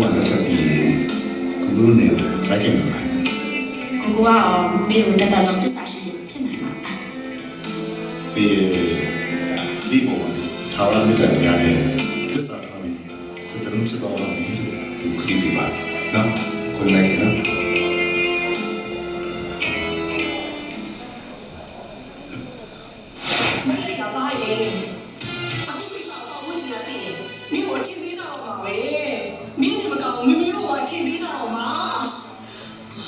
နဲ့တရားမှလက်ထပ်ပြီးကိုလိုနဲ့လိုက်ခဲ့မှာကိုကိုကတော့မင်းကိုတက်တက်လုံးသစ္စာရှိရှိချစ်နိုင်မှာလားပြီးဒီပေါ်မှာထာဝရမြတ်တရားနဲ့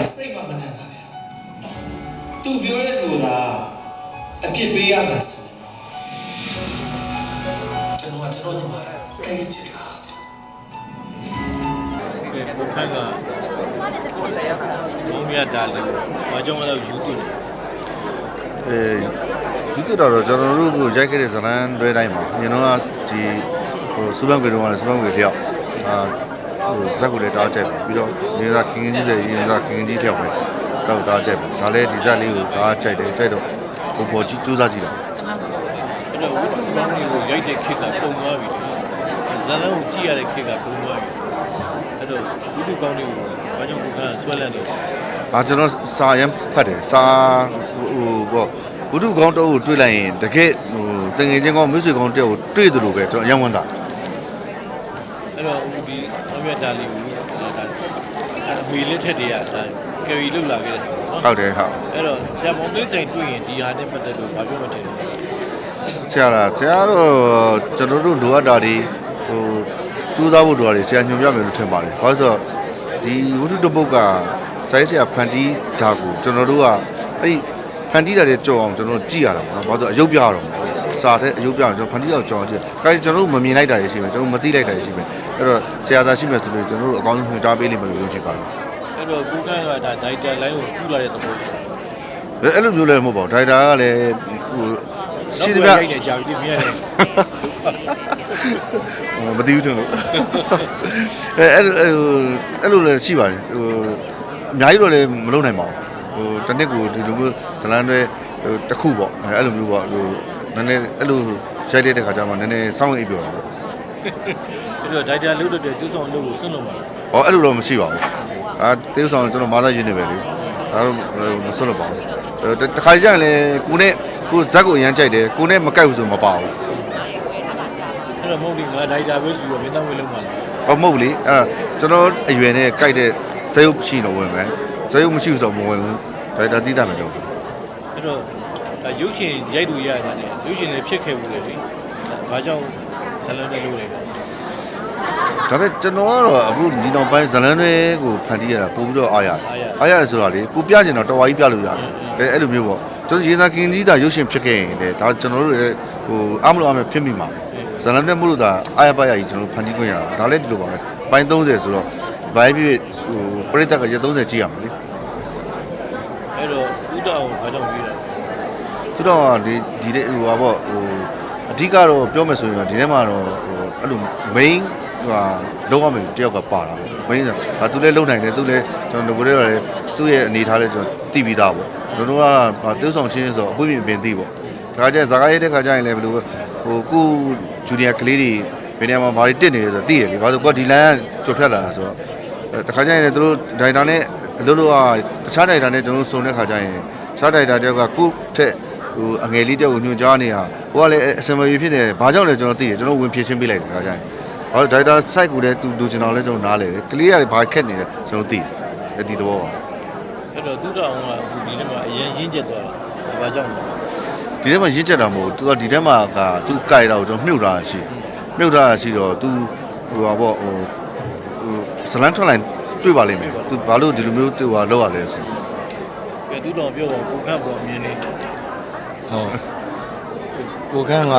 ကစိတ်မမနှံ့တာဗျာသူပြောတဲ့လူကအပြစ်ပေးရမယ်ဆိုကျွန်တော်ကကျွန်တော်ညီမလေးတိတ်ချစ်တာကိုခန့်ကဘုံမြတ်တာလေဘာကြောင့်လဲယူတူတယ်အဲယူတူတော့ကျွန်တော်တို့ကိုရိုက်ခဲ့တဲ့ဇလန်တွဲတိုင်းမှာကျွန်တော်ကဒီဟိုစူပန်ကွေတော့လည်းစူပန်ကွေတယောက်အာဟို ဇက်ကိုလည်းတားကြိုက်ပါပြီးတော့နေသာခင်ခင်ကြီးစေရင်သာခင်ခင်ကြီးတယောက်ပဲဇက်ကိုတားကြိုက်ပါဒါလည်းဒီဇက်လေးကိုတားကြိုက်တယ်ကြိုက်တော့ဟိုပေါ်ကြီးစူးစမ်းကြည့်တာအဲ့တော့ဝိတုကောင်းတွေကိုရိုက်တဲ့ခေတ်ကပုံသွားပြီလေဇာလန်ကိုကြည့်ရတဲ့ခေတ်ကပုံသွားပြီအဲ့တော့ဝိတုကောင်းတွေကိုဘာကြောင့်ကိုခန့်ဆွဲလန့်နေလဲအာကျွန်တော်စာရမ်းဖတ်တယ်စာဟိုပေါ့ဘုဒ္ဓကောင်းတော့ကိုတွေ့လိုက်ရင်တကယ်ဟိုတငယ်ချင်းကောင်းမိတ်ဆွေကောင်းတယောက်ကိုတွေ့တယ်လို့ပဲကျွန်တော်အယံဝန်တာ အဲ့တော့ဦးဒီဘုံမြတ်တာလေးကိုဒါဒါအမေလက်ထက်တည်းကဒါကယ်ရီလုလာခဲ့တယ်နော်ဟုတ်တယ်ဟုတ်အဲ့တော့ဆရာမောင်သိန်းစိန်တွေ့ရင်ဒီဟာနဲ့ပတ်သက်လို့ဘာပြောမှထင်တယ်ဆရာလားဆရာတော့ကျွန်တော်တို့လိုအပ်တာတွေဟိုစူးစမ်းဖို့လိုတာတွေဆရာညွှန်ပြမယ်လို့ထင်ပါတယ်ဘာလို့ဆိုတော့ဒီဝိတုတပုတ်ကစိုင်းဆရာဖန်တီးတာကိုကျွန်တော်တို့ကအဲ့ဒီဖန်တီးတာတွေကြော်အောင်ကျွန်တော်တို့ကြည့်ရတာပေါ့နော်ဘာလို့ဆိုအယုတ်ပြရတော့ စာတဲ့အယုတ်ပြအောင်ကျွန်တော်ဖန်တီးအောင်ကြော်အောင်ကြည့်ခိုင်းကျွန်တော်တို့မမြင်လိုက်တာတွေရှိမယ်ကျွန်တော်မသိလိုက်တာတွေရှိမယ်အဲ့တော့ဆရာသာရှိမယ်ဆိုလို့ကျွန်တော်တို့အကောင်းဆုံးညွှန်ကြားပေးလိမ့်မယ်လို့ယုံကြည်ပါတယ်အဲ့တော့ကိုခန့်ကဒါဒိုက်တာလိုင်းကိုကူလာတဲ့သဘောရှိတယ်အဲ့လိုမျိုးလည်းမဟုတ်ပါဘူးဒိုင်တာကလည်းဟိုရှိတယ်ဗျရိုက်နေကြပြီမြင်ရတယ်ဟိုမသိဘူးတင်လို့အဲအဲ့လိုအဲ့လိုလည်းရှိပါတယ်ဟိုအများကြီးတော့လည်းမလုပ်နိုင်ပါဘူးဟိုတစ်နှစ်ကိုဒီလိုမျိုးဇလန်တွေဟိုတစ်ခုပေါ့အဲအဲ့လိုမျိုးပေါ့ဟို နည်းနည်းအဲ့လိုရိုက်တဲ့ခါကျမှနည်းနည်းစောင့်အိပ်ပြောတာပေါ့အဲ့တော့ဒိုက်တာလုတဲ့တူဆောင်လို့ကိုစွန့်လို့ပါလားဟောအဲ့လိုတော့မရှိပါဘူးအာတေးဆောင်ကျွန်တော်မာသာရင်းနေပဲလေဒါတော့မစွတ်လို့ပါဘူးတခါကျရင်လည်းကိုနဲ့ကိုဇက်ကိုအရန်ကြိုက်တယ်ကိုနဲ့မကိုက်ဘူးဆိုမပါဘူးအဲ့တော့မဟုတ်လေငါဒိုက်တာပဲဆိုပြီးတော့မင်းသားဝေးလုံးပါလားဟောမဟုတ်ဘူးလေအဲ့ဒါကျွန်တော်အရွယ်နဲ့ကြိုက်တဲ့ဇယုတ်ရှိတော့ဝင်မယ်ဇယုတ်မရှိဘူးဆိုတော့မဝင်ဘူးဒါဒါတိတာမယ်တော့အဲ့တော့ဒါ ရုပ်ရှင်ရိုက်လို့ရတယ်ရုပ်ရှင်လည်းဖြစ်ခဲ့ဘူးလေလေဘာကြောင့်ဇလန်နဲ့လို့လဲဒါပေမဲ့ကျွန်တော်ကတော့အခုဒီနောက်ပိုင်းဇလန်းတွေကိုဖန်တီးရတာပို့ပြီးတော့အားရတယ်အားရတယ်ဆိုတော့လေကိုပြချင်တော့တော်ဝါကြီးပြလို့ရတယ်အဲအဲ့လိုမျိုးပေါ့ကျွန်တော်ရေသာကင်ကြီးတာရုပ်ရှင်ဖြစ်ခဲ့ရင်လေဒါကျွန်တော်တို့လည်းဟိုအားမလို့အားမဖြစ်မိမှာဇလန်းနဲ့မလို့ဒါအားရပါရကြီးကျွန်တော်တို့ဖန်တီးခွင့်ရတာဒါလည်းဒီလိုပါပဲပိုင်း30ဆိုတော့ဘိုင်းပြည့်ဟိုပရိသတ်ကရက်30ကြည့်ရမှာလေအဲ့တော့ဥဒအောင်ဘာကြောင့်ရေးတာ သူတော့ဒီဒီတဲ့ဟိုပါပေါ့ဟိုအဓိကတော့ပြောမယ်ဆိုရင်တော့ဒီထဲမှာတော့ဟိုအဲ့လို main ဟိုဟာလုံးဝမယ်တယောက်ကပါတာပေါ့ main ဆိုဒါသူလည်းလုံနိုင်တယ်သူလည်းကျွန်တော်တို့ကလည်းသူ့ရဲ့အနေထားလည်းကျွန်တော်သိပြီးသားပေါ့ကျွန်တော်ကတိုးဆောင်ချင်းဆိုတော့အပွင့်ပြင်သိပေါ့ဒါကြဇာကားရဲတဲ့ခါကျရင်လည်းဘယ်လိုဟိုကိုဂျူနီယာကလေးတွေဘယ်နေရာမှာဘာတွေတက်နေလဲဆိုတော့သိတယ်လေဘာလို့ကွာဒီလမ်းကကြော်ဖြတ်လာတာဆိုတော့တခါကျရင်လည်းသူတို့ဒိုင်တာနဲ့အလုပ်လုပ်ကတခြားဒိုင်တာနဲ့ကျွန်တော်စုံတဲ့ခါကျရင်တခြားဒိုင်တာတယောက်ကကိုထက် ဟိုအငယ်လေးတယောက်ကိုညွှန်ကြားနေတာဟိုကလည်းအစမရီဖြစ်နေဘာကြောင့်လဲကျွန်တော်သိတယ်ကျွန်တော်ဝင်ဖြည့်ရှင်းပေးလိုက်တယ်ခါကျရင်ဟောဒိုင်တာ site ကိုလည်းသူလူချင်တော်လဲကျွန်တော်နားလေတယ်ကလေးကလည်းဘာခက်နေလဲကျွန်တော်သိတယ်ဒီတော့ပါအဲ့တော့ဥဒအောင်ကဒီနေ့မှာအရင်ရင်းကျက်သွားတာဘာကြောင့်လဲဒီထဲမှာရင့်ချက်တာမဟုတ်ဘူးသူကဒီထဲမှာကသူကြိုက်တာကိုကျွန်တော်မြုပ်ထားတာရှိမြုပ်ထားတာရှိတော့သူဟိုပါပေါ့ဟိုဟိုဇလန်ထွက်လိုက်တွေ့ပါလိမ့်မယ်သူဘာလို့ဒီလိုမျိုးသူဟာလောက်ရလဲဆိုကဲတူတော်ပြောပါကိုခန့်ပေါ်မြင်နေ ကိုခန့်က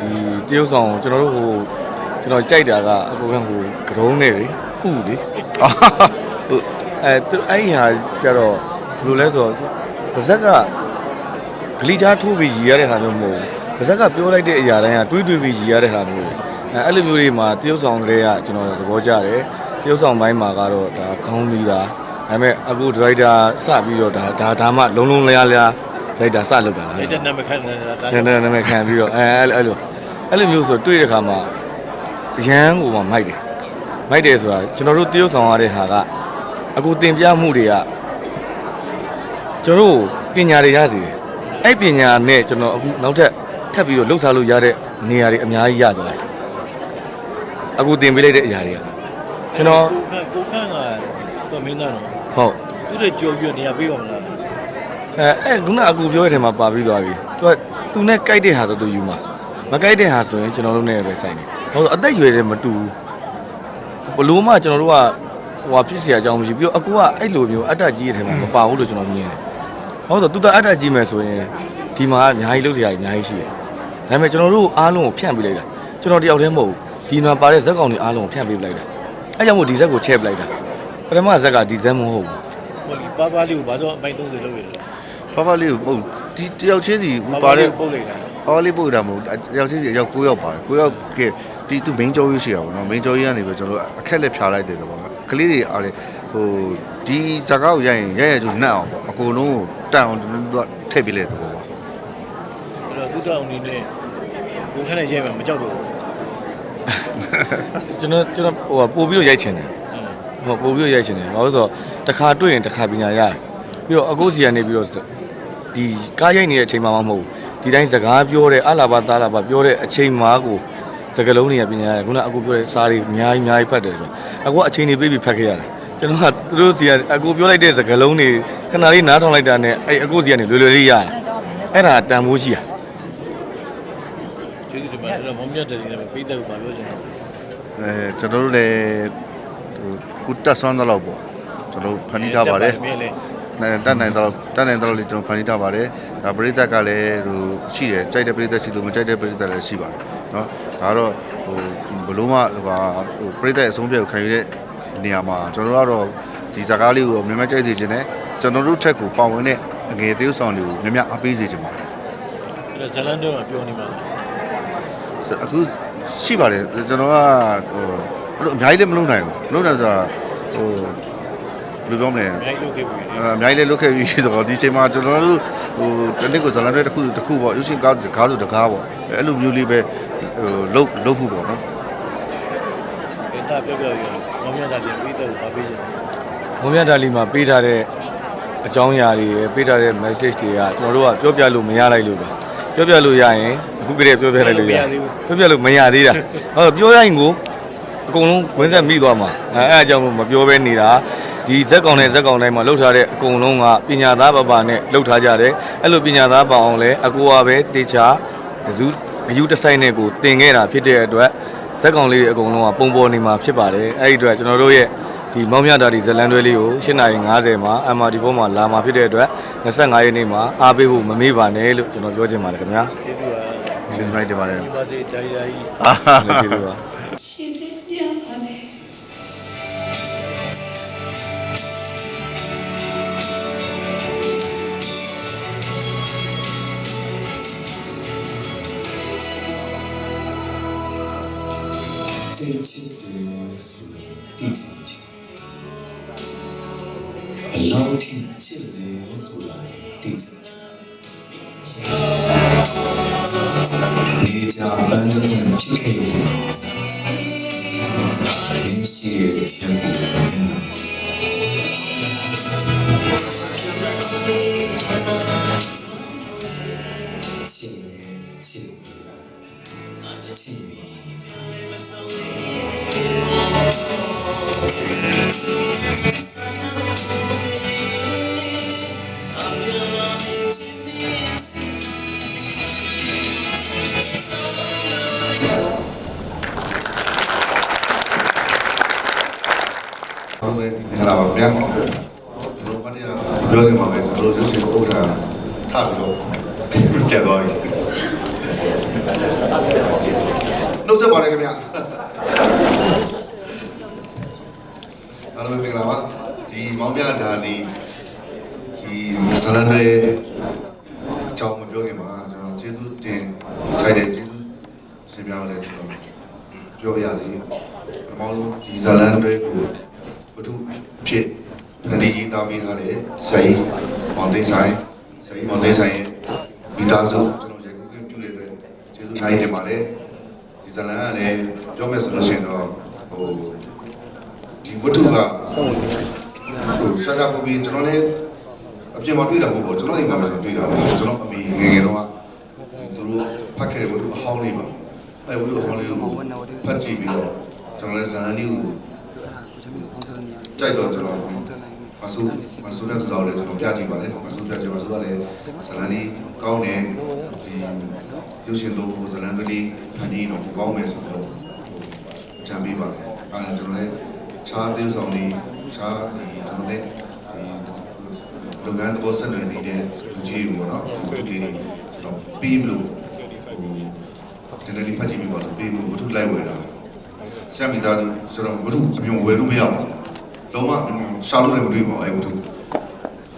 ဒီတရုတ်ဆောင်ကျွန်တော်တို့ဟိုကျွန်တော်ကြိုက်တာကအကိုခန့်ဟိုကရုံးနေလေဥလေဟုတ်အဲသူအဲ့ဒီဟာကျတော့ဘယ်လိုလဲဆိုတော့ဗဇက်ကဂလီချားထိုးပြီးရည်ရတဲ့ဟာမျိုးမဟုတ်ဘူးဗဇက်ကပြောလိုက်တဲ့အရာတိုင်းကတွေးတွေးပြီးရည်ရတဲ့ဟာမျိုးတွေအဲအဲ့လိုမျိုးတွေမှာတရုတ်ဆောင်တွေကကျွန်တော်သဘောကျတယ်တရုတ်ဆောင်ပိုင်းမှာကတော့ဒါခေါင်းပြီးတာဒါပေမဲ့အခုဒရိုက်တာစပြီးတော့ဒါဒါဒါမှလုံးလုံးလျားလျား ဒရိုက်တာစလုပ်တာအဲ့ဒါနာမည်ခန့်နေတာဒါနည်းနည်းနည်းနည်းခံပြီးတော့အဲအဲ့လိုအဲ့လိုအဲ့လိုမျိုးဆိုတွေ့တဲ့ခါမှာအရန်ကိုမှမိုက်တယ်မိုက်တယ်ဆိုတာကျွန်တော်တို့တရုတ်ဆောင်ရတဲ့ဟာကအခုတင်ပြမှုတွေကကျွန်တော်တို့ပညာတွေရစီတယ်အဲ့ပညာနဲ့ကျွန်တော်အခုနောက်ထပ်ထပ်ပြီးတော့လှုပ်ရှားလို့ရတဲ့နေရာတွေအများကြီးရသွားတယ်အခုတင်ပေးလိုက်တဲ့အရာတွေကကျွန်တော်ကိုခန့်ကိုခန့်ကတော့မင်းသားတော့ဟုတ်သူတို့ကြော်ရွနေရပေးပါမလား အဲအဲ့ခုနအကူပြောတဲ့ထဲမှာပါပြီးသွားပြီသူကသူနဲ့ကြိုက်တဲ့ဟာဆိုသူယူမှာမကြိုက်တဲ့ဟာဆိုရင်ကျွန်တော်တို့နဲ့ပဲဆိုင်တယ်ဟုတ်ဆိုအသက်အရွယ်တွေမတူဘူးဘလို့မှကျွန်တော်တို့ကဟိုဖြစ်เสียအကြောင်းမရှိပြီးတော့အကူကအဲ့လိုမျိုးအတ္တကြီးတဲ့ထဲမှာမပါဘူးလို့ကျွန်တော်မြင်တယ်ဟုတ်ဆိုသူကအတ္တကြီးမယ်ဆိုရင်ဒီမှာအများကြီးလုပ်เสียအများကြီးရှိတယ်ဒါပေမဲ့ကျွန်တော်တို့အားလုံးကိုဖြန့်ပေးလိုက်တာကျွန်တော်တယောက်တည်းမဟုတ်ဘူးဒီမှာပါတဲ့ဇက်ကောင်တွေအားလုံးကိုဖြန့်ပေးလိုက်တာအဲ့ကြောင့်မို့ဒီဇက်ကိုချဲ့ပလိုက်တာပထမဇက်ကဒီဇက်မဟုတ်ဘူး ဟိုဒီပါပါလေးကိုဘာလို့အပိုင်း30လုပ်ရတယ် ဖဖလေးကိုပုတ်ဒီတယောက်ချင်းစီပါတဲ့ပုတ်လိုက်တာဟောလေးပို့တာမဟုတ်တယောက်ချင်းစီအယောက်9ယောက်ပါတယ်9ယောက်ကဲဒီသူ main ကြောရေးရှိရပါတော့ main ကြောရေးကနေပဲကျွန်တော်အခက်လက်ဖြာလိုက်တယ်တော့ပေါ့ကလေးတွေအားလေဟိုဒီဇာတ်ကောက်ရိုက်ရင်ရရကျနှက်အောင်ပေါ့အကုန်လုံးကိုတန်အောင်ကျွန်တော်တို့ထည့်ပေးလိုက်တယ်ပေါ့ပါအဲ့တော့သူတောင်အနေနဲ့ကိုခန့်နဲ့ရိုက်မှာမကြောက်တော့ဘူးကျွန်တော်ကျွန်တော်ဟိုပို့ပြီးတော့ရိုက်ချင်တယ်ဟိုပို့ပြီးတော့ရိုက်ချင်တယ်ဘာလို့ဆိုတော့တစ်ခါတွေ့ရင်တစ်ခါပညာရတယ်ပြီးတော့အကုစီကနေပြီးတော့ ဒီကားရိုက်နေတဲ့အချိန်မှမဟုတ်ဘူးဒီတိုင်းစကားပြောတဲ့အလာဘာသားလာဘာပြောတဲ့အချိန်မှကိုစကလုံးတွေကပညာရတယ်ခုနအကူပြောတဲ့စားတွေအများကြီးအများကြီးဖတ်တယ်ဆိုတော့အကူကအချိန်တွေပြေးပြီးဖတ်ခဲ့ရတယ်ကျွန်တော်ကသူတို့စီကအကူပြောလိုက်တဲ့စကလုံးတွေခဏလေးနားထောင်လိုက်တာနဲ့အဲ့အကူစီကနေလွယ်လွယ်လေးရတယ်အဲ့ဒါတန်ဖိုးရှိတာကျေးဇူးတင်ပါတယ်အဲ့တော့မောင်မြတ်တယ်နဲ့ပေးတယ်ကိုပြောချင်တယ်အဲကျွန်တော်တို့လည်းဟိုကုတက်ဆွမ်းတော့ပေါ့ကျွန်တော်ဖန်တီးထားပါတယ်မင်းလည်းနိုင် တတ်နိုင်တော့တတ်နိုင်တော့လေကျွန်တော်ဖန်တီးထားပါတယ်ဒါပရိသတ်ကလည်းဟိုရှိတယ်ကြိုက်တဲ့ပရိသတ်ရှိလို့မကြိုက်တဲ့ပရိသတ်လည်းရှိပါတယ်เนาะဒါကတော့ဟိုဘလို့မှဟိုဟာဟိုပရိသတ်အဆုံးဖြတ်ကိုခံယူတဲ့နေရာမှာကျွန်တော်တို့ကတော့ဒီဇာကားလေးကိုမြင်မကြိုက်စေချင်တယ်ကျွန်တော်တို့ထက်ကိုပေါဝင်တဲ့အငယ်သေးဆောင်တွေကိုမြင်မြအားပေးစေချင်ပါတယ် အဲ့တော့ဇလန်တော့ပြောနေမှာလား အခုရှိပါတယ်ကျွန်တော်ကဟိုအဲ့လိုအများကြီးလည်းမလုပ်နိုင်ဘူးမလုပ်နိုင်ဆိုတာဟို ဘယ်လိုပြောမလဲအများကြီးလုပ်ခဲ့ပြီလေအအများကြီးလည်းလုတ်ခဲ့ပြီးဆိုတော့ဒီချိန်မှာကျွန်တော်တို့ဟိုတနစ်ကိုဇလန်တွေတစ်ခုတစ်ခုပေါ့ရုပ်ရှင်ကားကားဆိုတကားပေါ့အဲ့လိုမျိုးလေးပဲဟိုလုတ်လုတ်ဖို့ပေါ့နော်ဒေတာပြောပြောရမောင်မြတ်တယ်ပေးတယ်ကိုပေးချင်တယ်မုံမြတ်ဒါလီမှာပေးထားတဲ့အကြောင်းအရာတွေရယ်ပေးထားတဲ့ message တွေကကျွန်တော်တို့ကပြောပြလို့မရလိုက်လို့ပါပြောပြလို့ရရင်အခုကတည်းကပြောပြလိုက်လို့ရပြောပြလို့မရသေးတာဟုတ်ပြောရရင်ကိုအကုန်လုံးခွင်းဆက်မိသွားမှာအဲအဲအကြောင်းလို့မပြောဘဲနေတာ ဒီဇက်ကောင်နဲ့ဇက်ကောင်တိုင်းမှာလှုပ်ထားတဲ့အကုန်လုံးကပညာသားပပနဲ့လှုပ်ထားကြတယ်အဲ့လိုပညာသားပအောင်လဲအကူအပဲတေချာတစုဂယူတစ်ဆိုင်နဲ့ကိုတင်ခဲ့တာဖြစ်တဲ့အတွက်ဇက်ကောင်လေးတွေအကုန်လုံးကပုံပေါ်နေမှာဖြစ်ပါတယ်အဲ့ဒီအတွက်ကျွန်တော်တို့ရဲ့ဒီမောင်မြတာဒီဇလန်တွဲလေးကို8:50မှာ MRT4 မှာလာမှာဖြစ်တဲ့အတွက်25ရက်နေ့မှာအားပေးဖို့မမေ့ပါနဲ့လို့ကျွန်တော်ပြောချင်ပါတယ်ခင်ဗျာကျေးဇူးပါကျေးဇူးမိုက်တင်ပါတယ်ဒီပါစေတိုင်းတိုင်းအာဟာကျေးဇူးပါရှင်လေးပြပါ ကျွန်တော်ဘာတရားပြောနေမှာပဲကျွန်တော်ရုပ်ရှင်ဥက္ကဋ္ဌထပြီးတော့ပြတ်သွားပြီနှုတ်ဆက်ပါလေခင်ဗျာအားလုံးမင်္ဂလာပါဒီမောင်ပြဒါလီဒီဇလန်တွေအကြောင်းမပြောခင်မှာကျွန်တော်ကျေးဇူးတင်ထိုက်တဲ့ကျေးဇူးရှင်များကိုလည်းကျွန်တော်ပြောပြရစီပထမဆုံးဒီဇလန်တွေကိုဝတ္ထုဖြစ်ဖန်တီးရေးသားပေးထားတဲ့ဆရာကြီးမောင်သိန်းဆိုင် ဆရာကြီးမောင်သိန်းဆိုင်ရဲ့မိသားစုကျွန်တော်ရေကူးခွင့်ပြုတဲ့အတွက်ကျေးဇူးအများကြီးတင်ပါတယ်ဒီဇလန်ကလည်းပြောမယ်ဆိုလို့ရှိရင်တော့ဟိုဒီဝတ္ထုကဟိုဆရာပူပြီးကျွန်တော်လည်းအပြင်မှာတွေ့တာမဟုတ်ဘူးကျွန်တော်အိမ်မှာပဲတွေ့တာပါကျွန်တော်အမေငယ်ငယ်တော့ဒီသူတို့ဖတ်ခဲ့တဲ့ဝတ္ထုအဟောင်းလေးပါအဲဝတ္ထုအဟောင်းလေးကိုဖတ်ကြည့်ပြီးတော့ကျွန်တော်လည်းဇာတ်လေးကိုကြိုက်တော့ကျွန်တော် မဆူမဆူတဲ့စောက်လေးကျွန်တော်ပြကြည့်ပါလေမဆူပြကြည့်မဆူကလည်းဇာတ်လေးကောင်းတယ်ဒီရုပ်ရှင်သုံးဖို့ဇာတ်လေးဖန်တီးတော့ကောင်းမယ်ဆိုတော့အကြံပေးပါတယ်အဲဒါကျွန်တော်လည်းခြားသေးဆောင်လေးခြားဒီကျွန်တော်လည်းဒီလုပ်ငန်းတော့ဆက်နွယ်နေတဲ့လူကြီးတွေပေါ့နော်ဒီလူကြီးတွေကျွန်တော်ပြီးမလို့ဟိုတကယ်လေးဖတ်ကြည့်ပြီးပါဆိုပြီးမလို့ဝတ္ထုလိုက်ဝယ်တာဆရာမိသားစုဆိုတော့ဝတ္ထုအမြင်ဝယ်လို့မရပါဘူးလုံးဝ ရှာလို့လည်းမတွေ့ပါဘူးအဲဝတ္ထု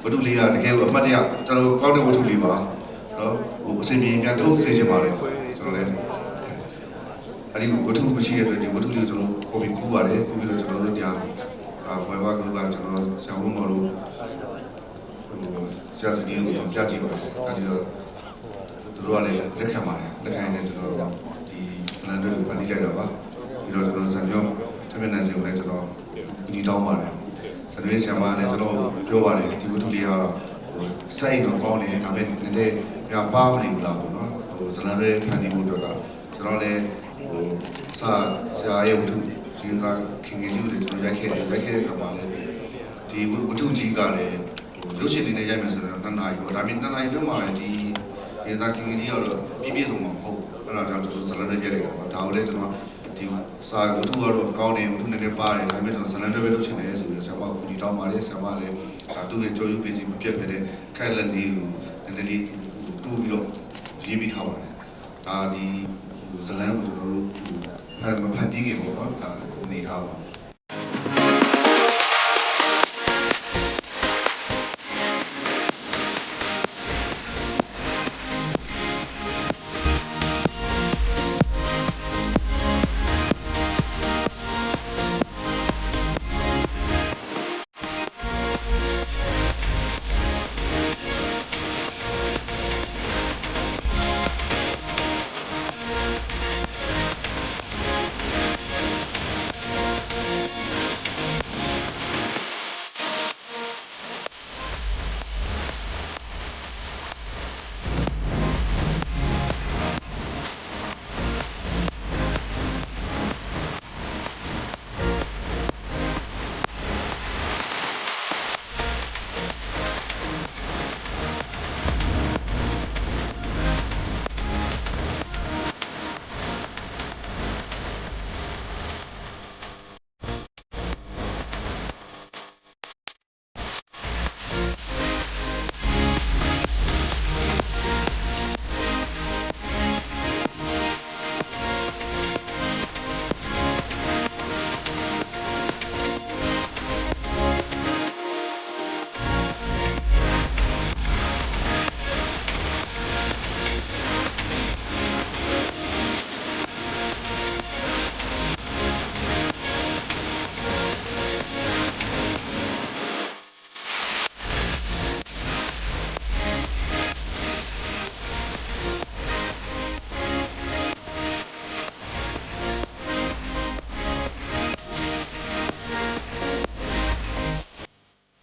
ဝတ္ထုလေးကတကယ်ကိုအမှတ်တရကျွန်တော်ကောင်းတဲ့ဝတ္ထုလေးပါနော်ဟိုအစီအစဉ်ပြန်ထုတ်စေချင်ပါတယ်ကျွန်တော်လည်းအဲ့ဒီဝတ္ထုမရှိတဲ့အတွက်ဒီဝတ္ထုလေးကိုကျွန်တော်ကိုပြီးကူးပါတယ်ကူးပြီးတော့ကျွန်တော်တို့တရားအာ forever group ကကျွန်တော်ဆရာဝန်မော်လို့ဟိုဆရာစတီကိုကျွန်တော်ပြကြည့်ပါတယ်အဲ့ဒီတော့သူတို့ကလည်းလက်ခံပါတယ်လက်ခံနေကျွန်တော်ဒီစလန်တွေဖန်တီးလိုက်တာပါပြီးတော့ကျွန်တော်ဇန်ပြောထမင်းနိုင်စီကိုလည်းကျွန်တော်ဒီတောင်းပါတယ် ဇန်ရွေးဆရာမလည်းကျွန်တော်ပြောပါတယ်ဒီဝတ္ထုလေးကတော့ဟိုစိုက်တော့ကောင်းတယ်ဒါပေမဲ့နည်းနည်းပြပါမနေဘူးလားပေါ့နော်ဟိုဇလန်တွေဖန်တီးဖို့အတွက်ကကျွန်တော်လည်းဟိုစာဆရာရဲ့ဝတ္ထုဒီကခင်ကြီးကိုလည်းကျွန်တော်ရိုက်ခဲ့တယ်ရိုက်ခဲ့တဲ့အခါမှာလည်းဒီဝတ္ထုကြီးကလည်းဟိုရုပ်ရှင်လေးနဲ့ရိုက်မယ်ဆိုတော့နှစ်နာရီပေါ့ဒါပေမဲ့နှစ်နာရီတော့မှဒီဒီကခင်ကြီးကတော့ပြည့်ပြည့်စုံမှာမဟုတ်ဘူးအဲ့ဒါကြောင့်ကျွန်တော်ဇလန်တွေရိုက်လိုက်တာပါဒါကိုလည်းကျွန်တော် ဒီစာဝတ္ထုကတော့ကောင်းတယ်ဝတ္ထုနဲ့လည်းပါတယ်ဒါပေမဲ့ကျွန်တော်ဇလန်တွေပဲလုပ်ချင်တယ်ဆိုပြီးဆရာမကကူတီတောင်းပါတယ်ဆရာမလည်းဒါသူ့ရဲ့ကြော်ယူပေးစီမပြတ်ဖက်တဲ့ခက်လက်လေးကိုနည်းနည်းလေးတူးပြီးတော့ရေးပြီးထားပါတယ်ဒါဒီဇလန်ကိုကျွန်တော်တို့အဲမဖတ်တည်ခင်ပေါ့နော်ဒါနေထားပါ